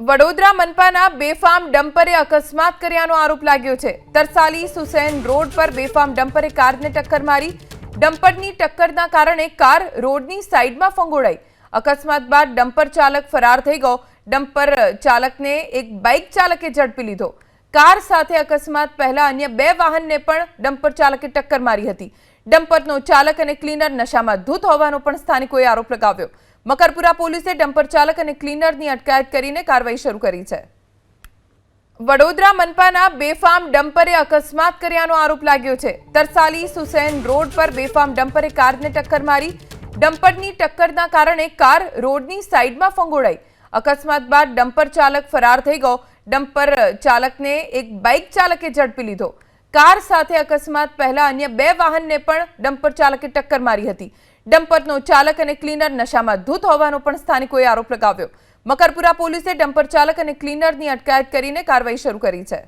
વડોદરા મનપાના બેફામ ડમ્પરે અકસ્માત કર્યાનો આરોપ લાગ્યો છે. તરસાલી સુસેન રોડ પર બેફામ ડમ્પરે કારને ટક્કર મારી. ડમ્પરની ટક્કરના કારણે કાર રોડની સાઈડમાં ફંગોળાઈ. અકસ્માત બાદ ડમ્પર ચાલક ફરાર થઈ ગયો. ડમ્પર ચાલકને એક બાઇક ચાલકે ઝડપી લીધો. કાર સાથે અકસ્માત પહેલા અન્ય બે વાહનને પણ ડમ્પર ચાલકે ટક્કર મારી હતી. ડમ્પરનો ચાલક અને ક્લીનર નશામાં ધૂત હોવાનો પણ સ્થાનિકોએ આરોપ લગાવ્યો. મકરપુરા પોલીસે ડમ્પર ચાલક અને ક્લીનરની અટકાયત કરીને કાર્યવાહી શરૂ કરી છે. વડોદરા મનપાના બેફામ ડમ્પરે અકસ્માત કર્યાનો આરોપ લાગ્યો છે. તરસાલી સુસેન રોડ પર બેફામ ડમ્પરે કારને ટક્કર મારી, ડમ્પરની ટક્કરના કારણે કાર રોડની સાઈડમાં ફંગોળાઈ. અકસ્માત બાદ ડમ્પર ચાલક ફરાર થઈ ગયો. ડમ્પર ચાલકને એક બાઇક ચાલકે ઝડપી લીધો. કાર સાથે અકસ્માત, પહેલા અન્ય બે વાહનને પણ ડમ્પર ચાલકે ટક્કર મારી હતી. ડમ્પરનો ચાલક અને ક્લીનર નશામાં ધૂત હોવાનો પણ સ્થાનિકોએ આરોપ લગાવ્યો. મકરપુરા પોલીસે ડમ્પર ચાલક અને ક્લીનરની અટકાયત કરીને કાર્યવાહી શરૂ કરી છે.